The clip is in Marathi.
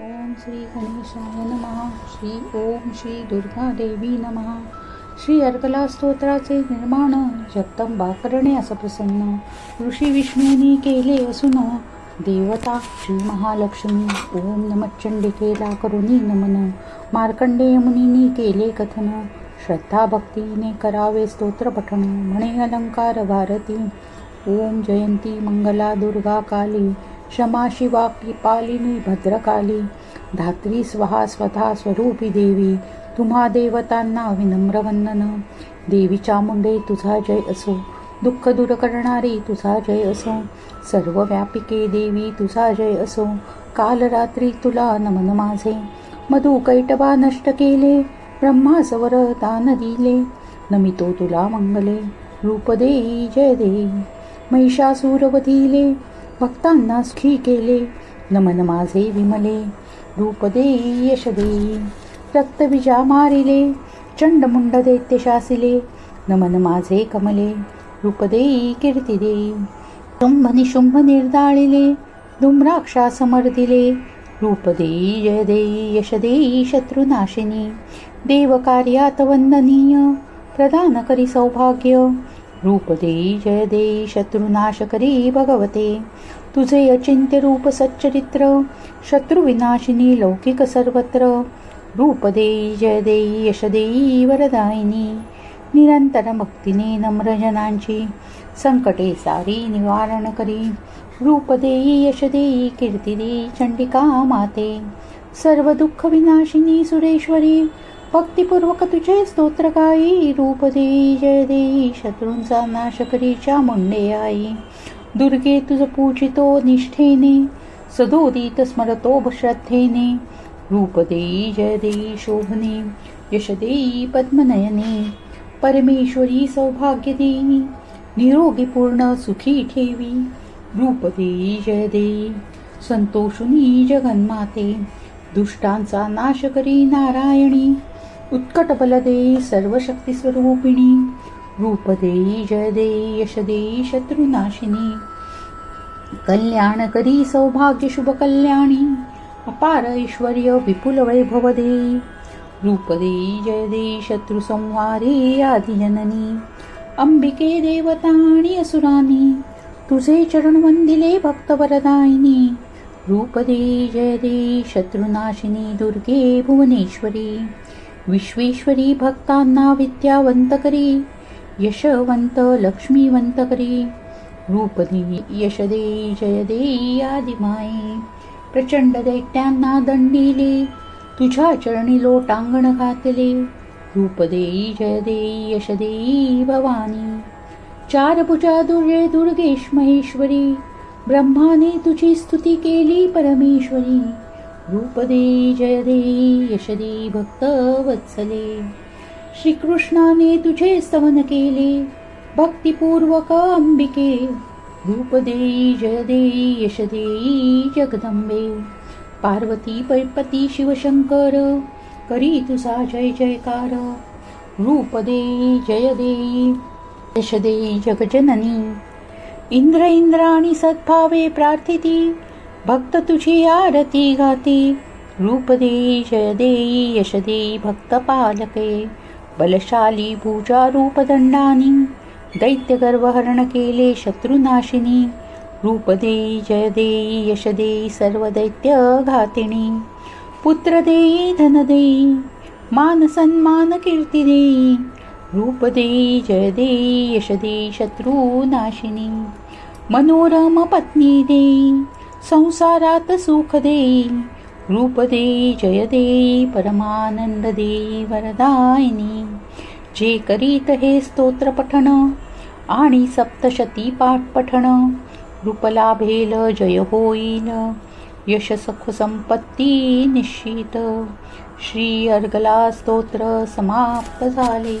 ओम श्री गणेशाय नमः। श्री ओम श्री दुर्गा देवी नमः। श्री अर्कला स्तोत्राचे निर्माण जगदंबा करणे असं प्रसन्न। ऋषी विष्णूंनी केले असून देवता श्री महालक्ष्मी। ओम नमचंडिकेला करुणी नमन। मार्कंडेय मुनींनी केले कथन। श्रद्धा भक्तीने करावे स्तोत्र पठण म्हणे अलंकार भारती। ओम जयंती मंगला दुर्गा काली। क्षमा शिवा पालिनी भद्रकाली धात्री स्वहा स्वतः स्वरूपी देवी तुम्हा देवतांना विनम्र वंदन. देवीच्या मुंडे तुझा जय असो दुःख दूर करणारी तुझा जय असो सर्व व्यापिके देवी तुझा जय असो. काल रात्री तुला नमन माझे मधु कैटबा नष्ट केले ब्रह्मासवर दान दिले नमितो तुला मंगले रूप देई जय देई महिषासूर वधिले भक्तांना सुखी केले. नमन माझे विमले. रूप देई यश देई रक्तबीजा मारिले. चंडमुंड दैत्य शासिले. नमन माझे कमले. रूप देई कीर्ती देई शुंभ निशुंभ निर्दाळिले. धुम्राक्षा समर्दिले. रूप देई जय देई यश देई शत्रुनाशिनी. देव कार्यात वंदनीय. प्रदान करी सौभाग्य. रूप देई जय देई शत्रुनाश करी भगवते. तुझे अचिंत्य रूप सच्चरित्र शत्रुविनाशिनी लौकिक सर्वत्र. रूप देई जय देई यश देई वरदायिनी निरंतर भक्तीने नम्र जनांची संकटे सारी निवारण करी. रूप देई यश देई कीर्ती देई चंडिका माते सर्व दुःख विनाशिनी सुरेश्वरी भक्तिपूर्वक तुझे स्तोत्र गाई रूप देई जय देई शत्रूंचा नाश करीच्या चामुंडे आई. दुर्गे तुझ पूजितो निष्ठेने सदोदित स्मरतो श्रद्धेने. रूप देई जय देई शोभने यश देई पद्मनयने. परमेश्वरी सौभाग्य देई निरोगी पूर्ण सुखी ठेवी. रूप देई जय देई संतोषुनी जगन्माते. दुष्टांचा नाश करी नारायणी. उत्कट बल देई सर्वशक्ती स्वरूपिणी रूप देई जय देई यश देई शत्रुनाशिनी। कल्याण करी सौभाग्य शुभ कल्याणी अपार ऐश्वर विपुल वैभव देई रूप देई जय देई शत्रु संहारे आदिजननी। अंबिके देवता असुरानी। तुझे चरण वंदिले भक्त वरदायिनी रूप देई जय देई शत्रुनाशिनी दुर्गे भुवनेश्वरी। विश्वेश्वरी भक्तांना विद्यावंत करी यशवंत लक्ष्मीवंत करी रूप यश जय देई आदिमाई प्रचंड दैत्यांना दंडिले तुझ्या चरणी लोटांगण घातले रूप देई जय देई यश भवानी चार भुजा दुर्गे दुर्गेश महेश्वरी ब्रह्माने तुझी स्तुती केली परमेश्वरी रूपदे जयदे यशदे भक्तवत्सले। भक्त वत्सले श्रीकृष्णाने तुझे स्तवन केले भक्तिपूर्वक अंबिके। रूपदे जयदे यशदे यश जगदंबे। पार्वती पैपती शिवशंकर करी तुझा जय जयकार। रूपदे जयदे यशदे जगजननी। इंद्र इंद्राणी सद्भावे प्रार्थिती भक्त तुझी आरती गाती. रूप देई जय देई यश देई भक्त पालके बलशाली भूजा रूपदंडानी. दैत्य गर्वहरण केले शत्रुनाशिनी. रूप देई जय देई यश देई सर्व दैत्य घातिणी पुत्र देई धन देई मान सन्मान कीर्ती देई रूप देई जय देई यश देई शत्रुनाशिनी. मनोरम पत्नी देई संसारात सुख देई रूप देई जय देई परमानंद देई वरदायिनी. जे करीत हे स्तोत्र पठण आणि सप्तशती पाठ पठण रूपलाभेल जय होईल यश सुख संपत्ती निश्चित. श्री अर्गला स्तोत्र समाप्त झाले.